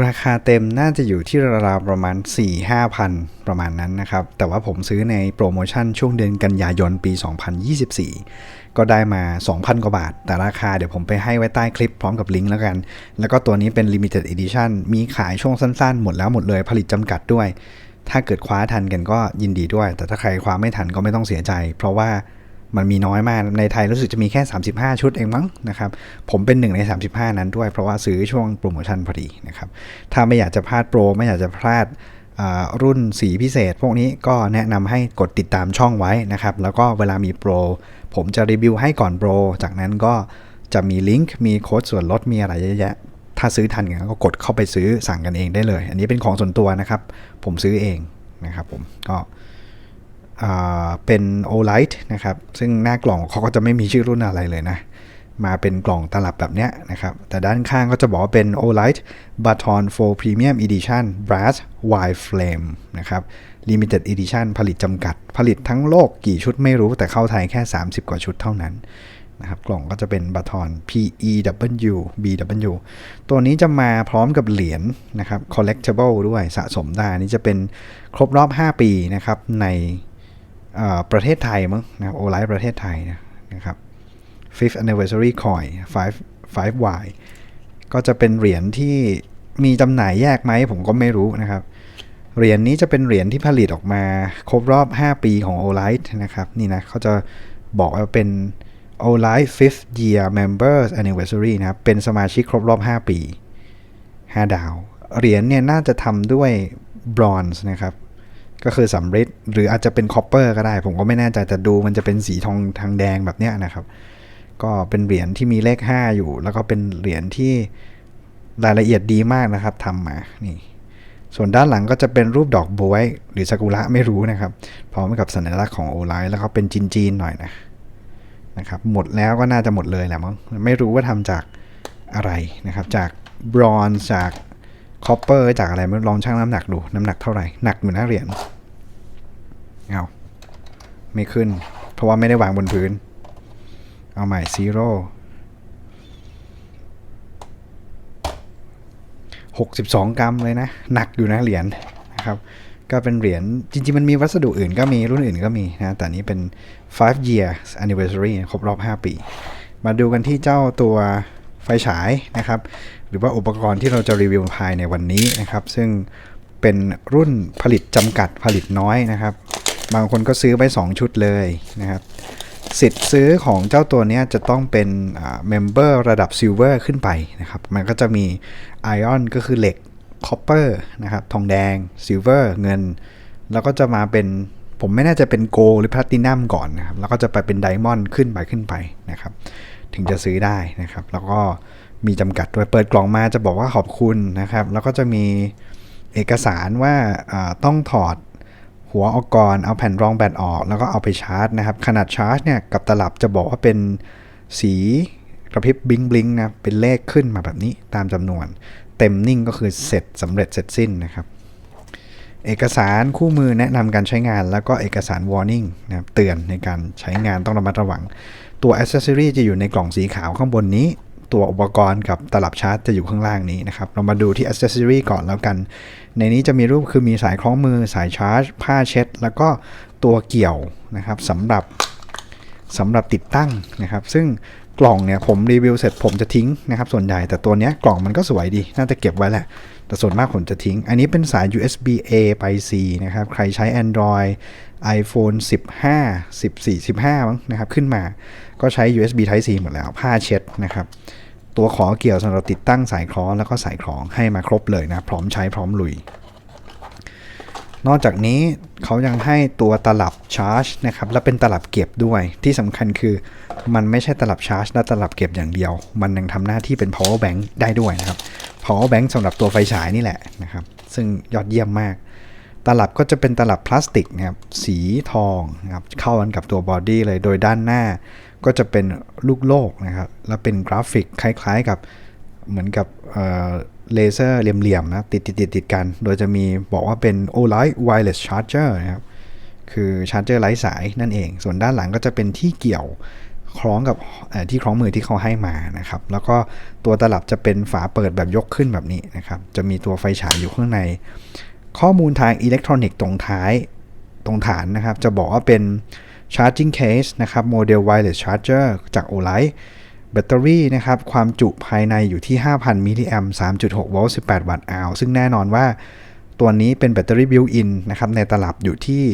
ราคาเต็มน่าจะอยู่ที่ราวๆประมาณ 4-5พันประมาณนั้นนะครับ แต่ว่าผมซื้อในโปรโมชั่นช่วงเดือนกันยายนปี 2024 ก็ได้มา 2,000 กว่าบาท แต่ราคาเดี๋ยวผมไปให้ไว้ใต้คลิปพร้อมกับลิงก์แล้วกัน แล้วก็ตัวนี้เป็น Limited Edition มีขายช่วงสั้นๆ หมดแล้วหมดเลยผลิตจำกัดด้วย ถ้าเกิดคว้าทันกันก็ยินดีด้วย แต่ถ้าใครคว้าไม่ทันก็ไม่ต้องเสียใจ เพราะว่า มันมีน้อยมาก ในไทยรู้สึกจะมีแค่ 35 ชุดเองมั้งนะครับ ผมเป็นหนึ่งใน 35 นั้นด้วย เพราะว่าซื้อช่วงโปรโมชั่นพอดีนะครับ ถ้าไม่อยากจะพลาดโปร ไม่อยากจะพลาดรุ่นสีพิเศษ พวกนี้ก็แนะนำให้กดติดตามช่องไว้นะครับ แล้วก็เวลามีโปร ผมจะรีวิวให้ก่อนโปร จากนั้นก็จะมีลิงก์ มีโค้ดส่วนลด มีอะไรเยอะแยะ ถ้าซื้อทันกันก็กดเข้าไปซื้อสั่งกันเองได้เลย อันนี้เป็นของส่วนตัวนะครับ ผมซื้อเองนะครับผมก็ เป็น o l i g h t นะครับ ซึ่งหน้ากล่องเขาก็จะไม่มีชื่อรุ่นอะไรเลยนะ มาเป็นกล่องตลับแบบเนี้ยนะครับ แต่ด้านข้างก็จะบอกว่าเป็น o l i g h t Baton 4 Premium Edition Brass Wide Flame นะครับ Limited Edition ผลิตจำกัด ผลิตทั้งโลกกี่ชุดไม่รู้แต่เข้าไทยแค่ 30 กว่าชุดเท่านั้นนะครับ กล่องก็จะเป็นบัตอน PEW BW ตัวนี้จะมาพร้อมกับเหรียญนะครับ collectible ด้วยสะสมได้นี่จะเป็นครบรอบ 5 ปีนะครับใน ประเทศไทยมั้งนะโอไลท์ประเทศไทยนะครับ fifth anniversary coin 5 5y ก็จะเป็นเหรียญที่มีจำหน่ายแยกไหมผมก็ไม่รู้นะครับ เหรียญนี้จะเป็นเหรียญที่ผลิตออกมาครบรอบ 5 ปีของ o l i g h t นะครับ นี่นะเขาจะบอกว่าเป็น o l i g h t fifth year members anniversary นะครับ เป็นสมาชิกครบรอบ 5 ปี 5 ดาว เหรียญเนี่ยน่าจะทำด้วยบรอนซ์นะครับ ก็คือสำริดหรืออาจจะเป็นคอปเปอร์ก็ได้ ผมก็ไม่แน่ใจแต่ดูมันจะเป็นสีทองทางแดงแบบเนี้ยนะครับ ก็เป็นเหรียญที่มีเลข 5 อยู่ แล้วก็เป็นเหรียญที่รายละเอียดดีมากนะครับทำมานี่ส่วนด้านหลังก็จะเป็นรูปดอกบวยหรือซากุระไม่รู้นะครับพร้อมกับสัญลักษณ์ของโอไลท์แล้วก็เป็นจีนๆหน่อยนะนะครับหมดแล้วก็น่าจะหมดเลยแหละมั้งไม่รู้ว่าทำจากอะไรนะครับ จากบรอนซ์จากคอปเปอร์จากอะไรไม่ลองชั่งน้ำหนักดูน้ำหนักเท่าไหร่หนักอยู่นะเหรียญ เอาไม่ขึ้น เพราะว่าไม่ได้วางบนพื้น เอาใหม่ซีโร่หกสิบสองกรัมเลยนะ หนักอยู่นะเหรียญนะครับ ก็เป็นเหรียญจริง ๆ มันมีวัสดุอื่นก็มีรุ่นอื่นก็มีนะ แต่นี้เป็น5 year anniversary ครบรอบ 5 ปี มาดูกันที่เจ้าตัวไฟฉายนะครับ หรือว่าอุปกรณ์ที่เราจะรีวิวภายในวันนี้นะครับ ซึ่งเป็นรุ่นผลิตจำกัดผลิตน้อยนะครับ บางคนก็ซื้อไป2 ชุดเลยนะครับ สิทธิ์ซื้อของเจ้าตัวนี้จะต้องเป็นเมมเบอร์ระดับซิลเวอร์ขึ้นไปนะครับ มันก็จะมีไอออนก็คือเหล็กคอปเปอร์นะครับทองแดงซิลเวอร์เงิน แล้วก็จะมาเป็นผมไม่แน่ใจเป็นโกลหรือแพลตินัมก่อนนะครับ แล้วก็จะไปเป็นไดมอนด์ขึ้นไปขึ้นไปนะครับ ถึงจะซื้อได้นะครับ แล้วก็มีจำกัดด้วยเปิดกล่องมาจะบอกว่าขอบคุณนะครับ แล้วก็จะมีเอกสารว่าต้องถอด หัวออกก่อน เอาแผ่นรองแบตออก แล้วก็เอาไปชาร์จนะครับ ขนาดชาร์จเนี่ยกับตลับจะบอกว่าเป็นสีกระพริบบิงบิงนะเป็นเลขขึ้นมาแบบนี้ตามจำนวน เต็มนิ่งก็คือเสร็จสำเร็จเสร็จสิ้นนะครับ เอกสารคู่มือแนะนำการใช้งาน แล้วก็เอกสาร warning นะครับเตือนในการใช้งานต้องระมัดระวัง ตัว accessory จะอยู่ในกล่องสีขาวข้างบนนี้ ตัวอุปกรณ์กับตลับชาร์จจะอยู่ข้างล่างนี้นะครับ เรามาดูที่ accessory ก่อนแล้วกัน ในนี้จะมีรูปคือมีสายคล้องมือสายชาร์จ ผ้าเช็ด แล้วก็ตัวเกี่ยวนะครับสำหรับสำหรับติดตั้งนะครับ ซึ่งกล่องเนี่ยผมรีวิวเสร็จผมจะทิ้งนะครับ ส่วนใหญ่แต่ตัวเนี้ยกล่องมันก็สวยดี น่าจะเก็บไว้แหละ แต่ส่วนมากผมจะทิ้ง อันนี้เป็นสาย USB A ไป C นะครับ ใครใช้ Android iPhone 15 14 15มั้งนะครับ ขึ้นมาก็ใช้ USB Type C หมดแล้วผ้าเช็ดนะครับ ตัวขอเกี่ยวสำหรับติดตั้งสายคล้องแล้วก็สายคล้องให้มาครบเลยนะ พร้อมใช้พร้อมลุย นอกจากนี้เขายังให้ตัวตลับชาร์จนะครับและเป็นตลับเก็บด้วยที่สำคัญคือมันไม่ใช่ตลับชาร์จและตลับเก็บอย่างเดียว มันยังทำหน้าที่เป็น power bank ได้ด้วยนะครับ power bank สำหรับตัวไฟฉายนี่แหละนะครับซึ่งยอดเยี่ยมมาก ตลับก็จะเป็นตลับพลาสติกนะครับสีทองนะครับเข้ากันกับตัวบอดี้เลยโดยด้านหน้า ก็จะเป็นลูกโลกนะครับ แล้วเป็นกราฟิกคล้ายๆกับเหมือนกับเลเซอร์เหลี่ยมๆนะติดติดติดติดกัน โดยจะมีบอกว่าเป็น OLight Wireless Charger นะครับ คือชาร์จเจอร์ไร้สายนั่นเอง ส่วนด้านหลังก็จะเป็นที่เกี่ยวคล้องกับที่คล้องมือที่เขาให้มานะครับ แล้วก็ตัวตลับจะเป็นฝาเปิดแบบยกขึ้นแบบนี้นะครับ จะมีตัวไฟฉายอยู่ข้างใน ข้อมูลทางอิเล็กทรอนิกส์ตรงท้ายตรงฐานนะครับ จะบอกว่าเป็น charging case นะครับโมเดล wireless charger จาก Olight แบตเตอรี่นะครับความจุภายในอยู่ที่ 5,000 มิลลิแอมป์3.6 โวลต์ 18 วัตต์อาวซึ่งแน่นอนว่าตัวนี้เป็นแบตเตอรี่บิวอินนะครับในตลับอยู่ที่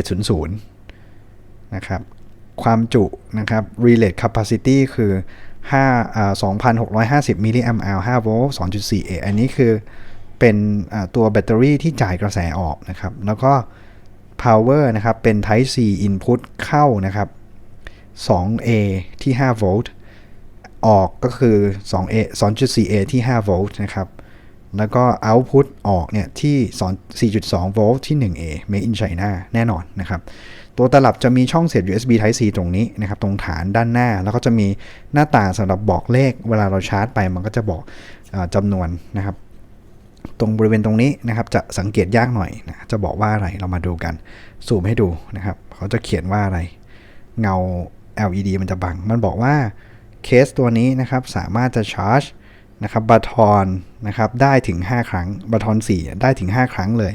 21700 นะครับ ความจุนะครับ relate capacity คือ5อ่า2,650 มิลลิแอมป์5โวลต์ 2.4 a อันนี้คือเป็นตัวแบตเตอรี่ที่จ่ายกระแสออกนะครับ แล้วก็ power นะครับเป็น type C input เข้านะครับ 2A ที่5โวลต์ออกก็คือ 2A 2.4A ที่5โวลต์นะครับแล้วก็ output ออกเนี่ยที่4.2โวลต์ที่ 1A made in China แน่นอนนะครับ ตัวตลับจะมีช่องเสียบ USB Type C ตรงนี้นะครับ ตรงฐานด้านหน้า แล้วก็จะมีหน้าต่างสำหรับบอกเลข เวลาเราชาร์จไปมันก็จะบอกอจำนวนนะครับ ตรงบริเวณตรงนี้นะครับจะสังเกตยากหน่อยนะจะบอกว่าอะไรเรามาดูกันซูมให้ดูนะครับเขาจะเขียนว่าอะไร เงา LED มันจะบัง มันบอกว่าเคสตัวนี้นะครับสามารถจะชาร์จนะครับบัตทอนนะครับได้ถึง 5 ครั้งบัตทอน4ได้ถึง 5 ครั้งเลย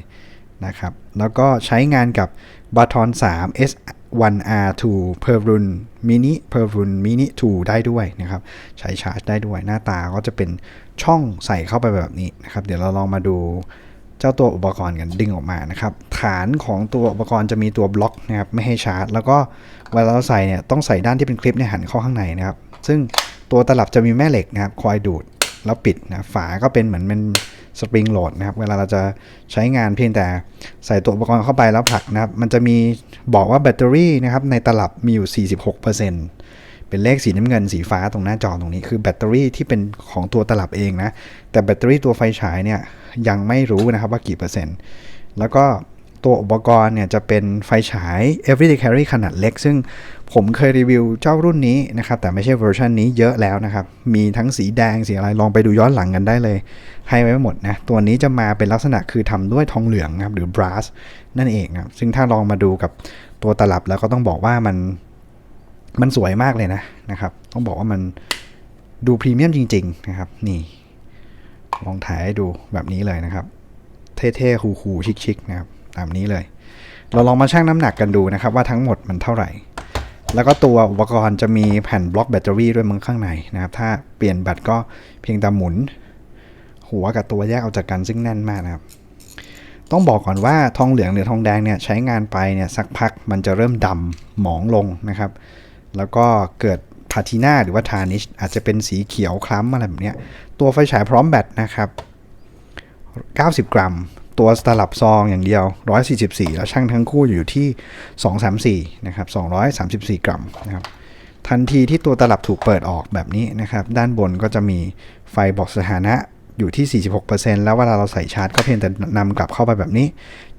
นะครับแล้วก็ใช้งานกับบัตทอน3 1R2 per run mini per run mini 2 ได้ด้วยนะครับ ใช้ชาร์จได้ด้วยหน้าตาก็จะเป็นช่องใส่เข้าไปแบบนี้นะครับ เดี๋ยวเราลองมาดูเจ้าตัวอุปกรณ์กันดึงออกมานะครับ ฐานของตัวอุปกรณ์จะมีตัวบล็อกนะครับไม่ให้ชาร์จ แล้วก็เวลาเราใส่เนี่ยต้องใส่ด้านที่เป็นคลิปเนี่ยหันเข้าข้างในนะครับ ซึ่งตัวตลับจะมีแม่เหล็กนะครับคอยดูด แล้วปิดนะฝาก็เป็นเหมือนเป็นสปริงโหลดนะครับ เวลาเราจะใช้งานเพียงแต่ใส่ตัวอุปกรณ์เข้าไปแล้วผลักนะครับ มันจะมีบอกว่าแบตเตอรี่นะครับในตลับมีอยู่ 46%เป็นเลขสีน้ำเงินสีฟ้าตรงหน้าจอตรงนี้คือแบตเตอรี่ที่เป็นของตัวตลับเองนะ แต่แบตเตอรี่ตัวไฟฉายเนี่ยยังไม่รู้นะครับว่ากี่เปอร์เซ็นต์ แล้วก็ ตัวอุปกรณ์เนี่ยจะเป็นไฟฉาย everyday carry ขนาดเล็ก ซึ่งผมเคยรีวิวเจ้ารุ่นนี้นะครับ แต่ไม่ใช่เวอร์ชันนี้เยอะแล้วนะครับ มีทั้งสีแดงสีอะไรลองไปดูย้อนหลังกันได้เลย ให้ไว้หมดนะ ตัวนี้จะมาเป็นลักษณะคือทำด้วยทองเหลืองนะครับหรือ brass นั่นเองนะครับ ซึ่งถ้าลองมาดูกับตัวตลับแล้วก็ต้องบอกว่ามันมันสวยมากเลยนะนะครับ ต้องบอกว่ามันดูพรีเมียมจริง ๆ นะครับ นี่ ลองถ่ายให้ดูแบบนี้เลยนะครับ เท่ๆ คูลๆชิคๆนะครับ ตามนี้เลย เราลองมาชั่งน้ำหนักกันดูนะครับว่าทั้งหมดมันเท่าไหร่ แล้วก็ตัวอุปกรณ์จะมีแผ่นบล็อกแบตเตอรี่ด้วยมึงข้างในนะครับ ถ้าเปลี่ยนแบตก็เพียงแต่หมุน หัวกับตัวแยกออกจากกันซึ่งแน่นมากนะครับต้องบอกก่อนว่าทองเหลืองหรือทองแดงเนี่ยใช้งานไปเนี่ยสักพักมันจะเริ่มดำหมองลงนะครับ แล้วก็เกิดพาทีนาหรือว่าทานิชอาจจะเป็นสีเขียวคล้ำอะไรแบบเนี้ยตัวไฟฉายพร้อมแบตนะครับ 90 กรัม ตัวตลับซองอย่างเดียว 144 แล้วช่างทั้งคู่อยู่ที่ 234 นะครับ 234 กรัมนะครับ ทันทีที่ตัวตลับถูกเปิดออกแบบนี้นะครับ ด้านบนก็จะมีไฟบอกสถานะอยู่ที่ 46%แล้วเวลาเราใส่ชาร์จก็เพียงแต่นำกลับเข้าไปแบบนี้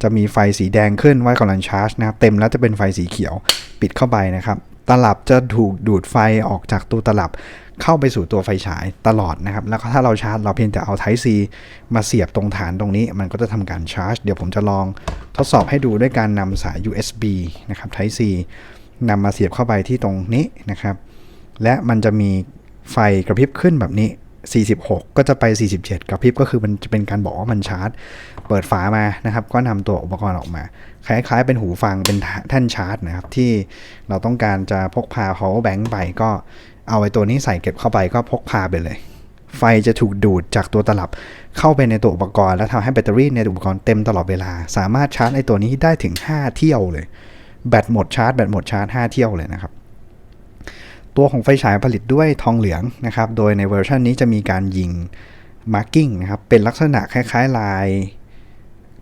จะมีไฟสีแดงขึ้นว่ากำลังชาร์จนะครับ เต็มแล้วจะเป็นไฟสีเขียวปิดเข้าไปนะครับ ตลับจะถูกดูดไฟออกจากตัวตลับ เข้าไปสู่ตัวไฟฉายตลอดนะครับ แล้วก็ถ้าเราชาร์จเราเพียงแต่เอา Type C มาเสียบตรงฐานตรงนี้ มันก็จะทำการชาร์จ เดี๋ยวผมจะลองทดสอบให้ดูด้วยการนำสาย USB นะครับ Type C นำมาเสียบเข้าไปที่ตรงนี้นะครับ และมันจะมีไฟกระพริบขึ้นแบบนี้ 46 ก็จะไป 47 กระพริบก็คือมันจะเป็นการบอกว่ามันชาร์จ เปิดฝามานะครับ ก็นำตัวอุปกรณ์ออกมา คล้าย ๆ เป็นหูฟังเป็นแท่นชาร์จนะครับ ที่เราต้องการจะพกพา power bank ไปก็ เอาไอ้ตัวนี้ใส่เก็บเข้าไปก็พกพาไปเลย ไฟจะถูกดูดจากตัวตลับเข้าไปในตัวอุปกรณ์ แล้วทำให้แบตเตอรี่ในอุปกรณ์เต็มตลอดเวลา สามารถชาร์จไอ้ตัวนี้ได้ถึง 5 เที่ยวเลย แบตหมดชาร์จแบตหมดชาร์จ 5 เที่ยวเลยนะครับตัวของไฟฉายผลิตด้วยทองเหลืองนะครับ โดยในเวอร์ชันนี้จะมีการยิงมาร์กิ้งนะครับ เป็นลักษณะคล้ายๆลาย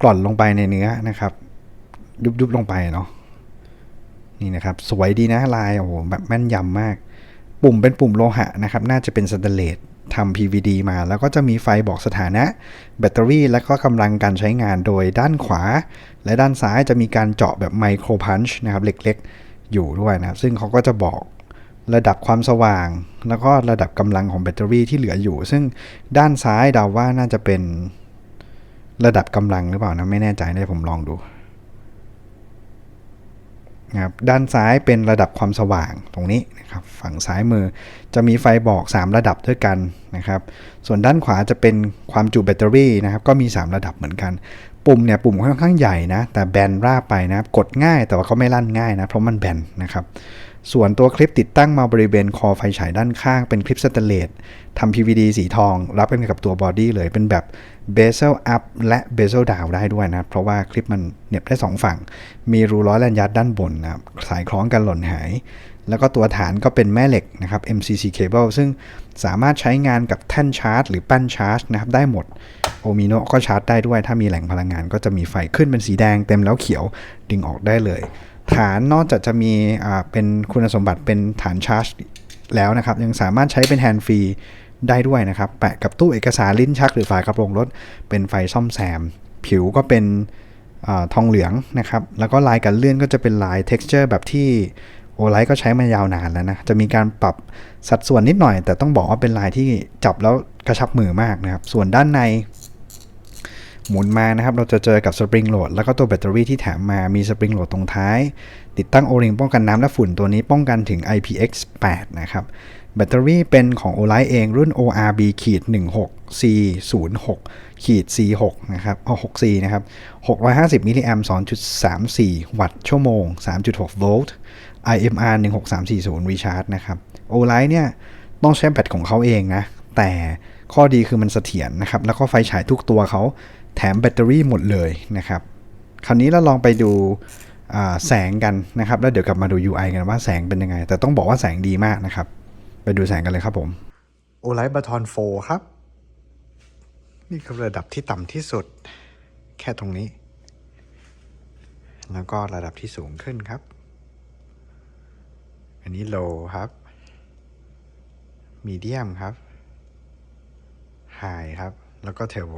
กล่อนลงไปในเนื้อนะครับ ยุบๆลงไปเนาะ นี่นะครับ สวยดีนะลาย โอ้โหแบบแม่นยำมาก ปุ่มเป็นปุ่มโลหะนะครับ น่าจะเป็นสแตนเลสทำ PVD มา แล้วก็จะมีไฟบอกสถานะ แบตเตอรี่ และก็กำลังการใช้งานโดยด้านขวา และด้านซ้ายจะมีการเจาะแบบไมโครพันช์นะครับ เล็กๆ อยู่ด้วยนะครับ ซึ่งเขาก็จะบอกระดับความสว่าง แล้วก็ระดับกำลังของแบตเตอรี่ที่เหลืออยู่ ซึ่งด้านซ้ายเดาว่าน่าจะเป็นระดับกำลังหรือเปล่านะไม่แน่ใจได้ผมลองดู นะครับด้านซ้ายเป็นระดับความสว่างตรงนี้นะครับฝั่งซ้ายมือจะมีไฟบอก 3 ระดับด้วยกันนะครับส่วนด้านขวาจะเป็นความจุแบตเตอรี่นะครับก็มี 3 ระดับเหมือนกัน ปุ่มเนี่ยปุ่มค่อนข้างใหญ่นะแต่แบนราบไปนะครับกดง่ายแต่ว่าเขาไม่ลั่นง่ายนะเพราะมันแบนนะครับ ส่วนตัวคลิปติดตั้งมาบริเวณคอไฟฉายด้านข้างเป็นคลิปสแตนเลสทำ PVD สีทอง รับกันกับตัวบอดี้เลยเป็นแบบ bezel up และ bezel down ได้ด้วยนะ เพราะว่าคลิปมันเน็บได้ 2 ฝั่ง มีรูร้อยแลนยัดด้านบนนะครับสายคล้องกันหล่นหาย แล้วก็ตัวฐานก็เป็นแม่เหล็กนะครับ MCC cable ซึ่งสามารถใช้งานกับแท่นชาร์จ หรือแป้นชาร์จนะครับได้หมดโอมิโนก็ชาร์จได้ด้วย ถ้ามีแหล่งพลังงานก็จะมีไฟขึ้นเป็นสีแดงเต็มแล้วเขียวดึงออกได้เลย ฐานนอกจากจะมีเป็นคุณสมบัติเป็นฐานชาร์จแล้วนะครับ ยังสามารถใช้เป็นแฮนด์ฟรีได้ด้วยนะครับ แปะกับตู้เอกสารลิ้นชักหรือฝากระโปรงรถ เป็นไฟซ่อมแซม ผิวก็เป็นอทองเหลืองนะครับ แล้วก็ลายกันเลื่อนก็จะเป็นลาย texture แบบที่โอไลท์ก็ใช้มายาวนานแล้วนะ จะมีการปรับสัดส่วนนิดหน่อย แต่ต้องบอกว่าเป็นลายที่จับแล้วกระชับมือมากนะครับ ส่วนด้านใน หมุนมานะครับ เราจะเจอกับสปริงโหลดแล้วก็ตัวแบตเตอรี่ที่แถมมามีสปริงโหลดตรงท้าย ติดตั้งโอริงป้องกันน้ำและฝุ่นตัวนี้ป้องกันถึง IPX8 นะครับ แบตเตอรี่เป็นของ o l i เองรุ่น ORB ขีด16 C 0 6ขีด C 6นะครับเอ6 C นะครับ 650 มิลลิแอมป์2.34 วัตต์ชั่วโมง 3.6 โวลต์ IMR 16340 Recharge นะครับ o l i เนี่ยต้องใช้แบตของเขาเองนะ แต่ข้อดีคือมันเสถียรนะครับ แล้วก็ไฟฉายทุกตัวเขา แถมแบตเตอรี่หมดเลยนะครับ คราวนี้เราลองไปดูแสงกันนะครับ แล้วเดี๋ยวกลับมาดู UI กันว่าแสงเป็นยังไง แต่ต้องบอกว่าแสงดีมากนะครับ ไปดูแสงกันเลยครับผมโอไลท์บาทอนโฟครับ นี่คือระดับที่ต่ำที่สุด แค่ตรงนี้ แล้วก็ระดับที่สูงขึ้นครับ อันนี้โลครับมีเดียมครับไฮครับ แล้วก็เทอร์โบ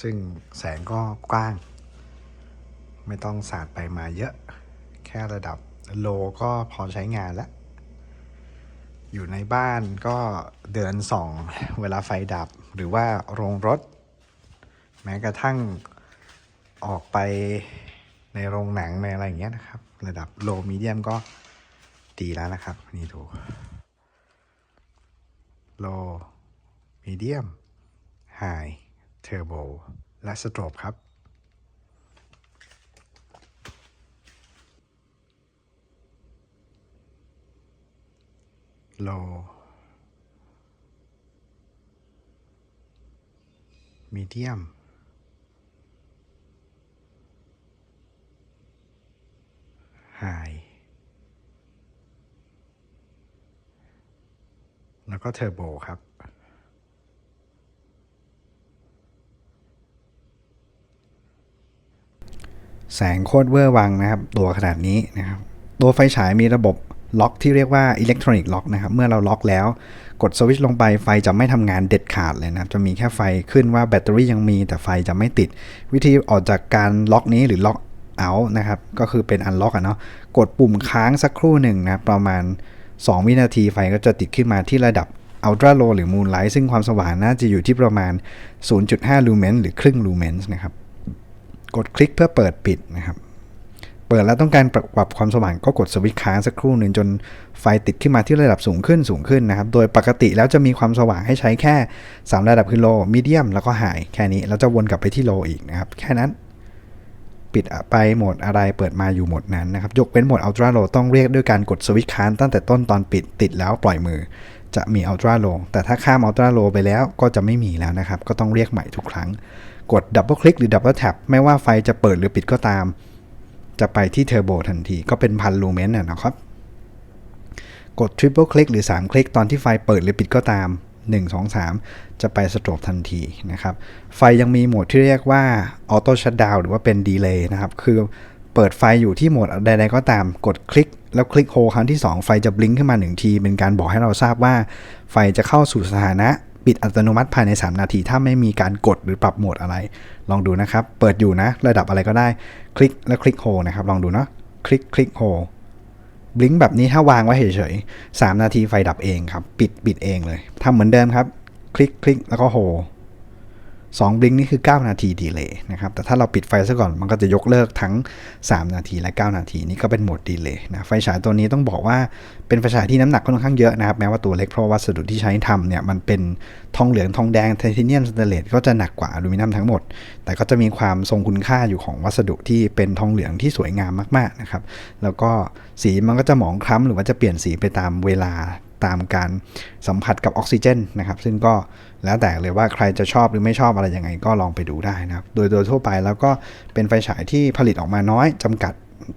ซึ่งแสงก็กว้าง ไม่ต้องสาดไปมาเยอะ แค่ระดับโลก็พอใช้งานแล้ว อยู่ในบ้านก็เดินส่องเวลาไฟดับหรือว่าโรงรถ แม้กระทั่งออกไปในโรงหนังในอะไรอย่างเงี้ยนะครับ ระดับโลมีเดียมก็ดีแล้วนะครับ นี่ดูโลมีเดียมไฮ เทอร์โบ และสโตรบครับ low medium high แล้วก็เทอร์โบครับ แสงโคตรเวอร์วังนะครับ ตัวขนาดนี้นะครับตัวไฟฉายมีระบบล็อกที่เรียกว่าอิเล็กทรอนิกส์ล็อกนะครับ เมื่อเราล็อกแล้ว กดสวิตช์ลงไปไฟจะไม่ทำงานเด็ดขาดเลยนะครับ จะมีแค่ไฟขึ้นว่าแบตเตอรี่ยังมีแต่ไฟจะไม่ติด วิธีออกจากการล็อกนี้หรือล็อกเอาท์นะครับ ก็คือเป็นอันล็อกอะเนาะ กดปุ่มค้างสักครู่หนึ่งนะ ประมาณ 2 วินาทีไฟก็จะติดขึ้นมาที่ระดับ Ultra Low หรือ Moonlight ซึ่งความสว่างน่าจะอยู่ที่ประมาณ 0.5 ลูเมนหรือครึ่งลูเมนนะครับ กดคลิกเพื่อเปิดปิดนะครับ เปิดแล้วต้องการปรับความสว่างก็กดสวิตช์ค้างสักครู่หนึ่งจนไฟติดขึ้นมาที่ระดับสูงขึ้นสูงขึ้นนะครับ โดยปกติแล้วจะมีความสว่างให้ใช้แค่ 3 ระดับคือโลมีเดียมแล้วก็ไฮแค่นี้แล้วจะวนกลับไปที่โลอีกนะครับ แค่นั้นปิดไปโหมดอะไรเปิดมาอยู่โหมดนั้นนะครับ ยกเว้นโหมด Ultra Low ต้องเรียกด้วยการกดสวิตช์ค้างตั้งแต่ต้นตอนปิดติดแล้วปล่อยมือ จะมี Ultra Low แต่ถ้าข้าม Ultra Low ไปแล้วก็จะไม่มีแล้วนะครับ ก็ต้องเรียกใหม่ทุกครั้ง กดดับเบิลคลิกหรือดับเบิลแท็บไม่ว่าไฟจะเปิดหรือปิดก็ตาม จะไปที่เทอร์โบทันทีก็เป็นพันลูเมนนะครับ กดทริปเปิลคลิกหรือ 3 คลิกตอนที่ไฟเปิดหรือปิดก็ตาม 1 2 3 จะไปสโตรบทันทีนะครับ ไฟยังมีโหมดที่เรียกว่าออโต้ชั t ดาวหรือว่าเป็นดีเลย์นะครับ คือเปิดไฟอยู่ที่โหมดใดๆก็ตาม กดคลิก แล้วคลิกโฮครั้งที่ 2 ไฟจะบลิงขึ้นมา 1 ที เป็นการบอกให้เราทราบว่า ไฟจะเข้าสู่สถานะ ปิดอัตโนมัติภายใน 3 นาที ถ้าไม่มีการกดหรือปรับโหมดอะไร ลองดูนะครับ เปิดอยู่นะ ระดับอะไรก็ได้ คลิกแล้วคลิกโฮนะครับ ลองดูเนาะ คลิกคลิกโฮบลิงแบบนี้ถ้าวางไว้เฉยๆ3นาทีไฟดับเองครับ ปิดปิดเองเลยทำเหมือนเดิมครับ คลิกคลิกแล้วก็โฮ 2บลิงนี่คือ 9 นาทีดีเลย์นะครับ แต่ถ้าเราปิดไฟซะก่อนมันก็จะยกเลิกทั้ง 3 นาทีและ 9 นาทีนี่ก็เป็นโหมดดีเลย์นะ ไฟฉายตัวนี้ต้องบอกว่าเป็นไฟฉายที่น้ำหนักค่อนข้างเยอะนะครับ แม้ว่าตัวเล็กเพราะวัสดุที่ใช้ทำเนี่ยมันเป็นทองเหลืองทองแดงไทเทเนียมสเตนเลสก็จะหนักกว่าอลูมิเนียมทั้งหมด แต่ก็จะมีความทรงคุณค่าอยู่ของวัสดุที่เป็นทองเหลืองที่สวยงามมากๆนะครับ แล้วก็สีมันก็จะหมองคล้ำหรือว่าจะเปลี่ยนสีไปตามเวลา ตามการสัมผัสกับออกซิเจนนะครับซึ่งก็แล้วแต่เลยว่าใครจะชอบหรือไม่ชอบอะไรยังไงก็ลองไปดูได้นะครับ โดยโดยทั่วไปแล้วก็เป็นไฟฉายที่ผลิตออกมาน้อยจำกัด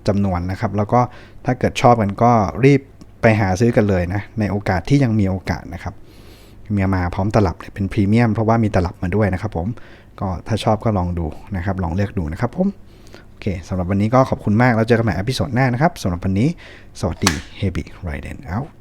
จำนวนนะครับ แล้วก็ถ้าเกิดชอบกันก็รีบไปหาซื้อกันเลยนะในโอกาสที่ยังมีโอกาสนะครับเมียมาพร้อมตลับเป็นพรีเมียมเพราะว่ามีตลับมาด้วยนะครับผมก็ถ้าชอบก็ลองดูนะครับ ลองเลือกดูนะครับผมโอเคสำหรับวันนี้ก็ขอบคุณมากแล้วเจอกันใหม่อพิโซดหน้านะครับสำหรับวันนี้ สวัสดี Heavy Riden out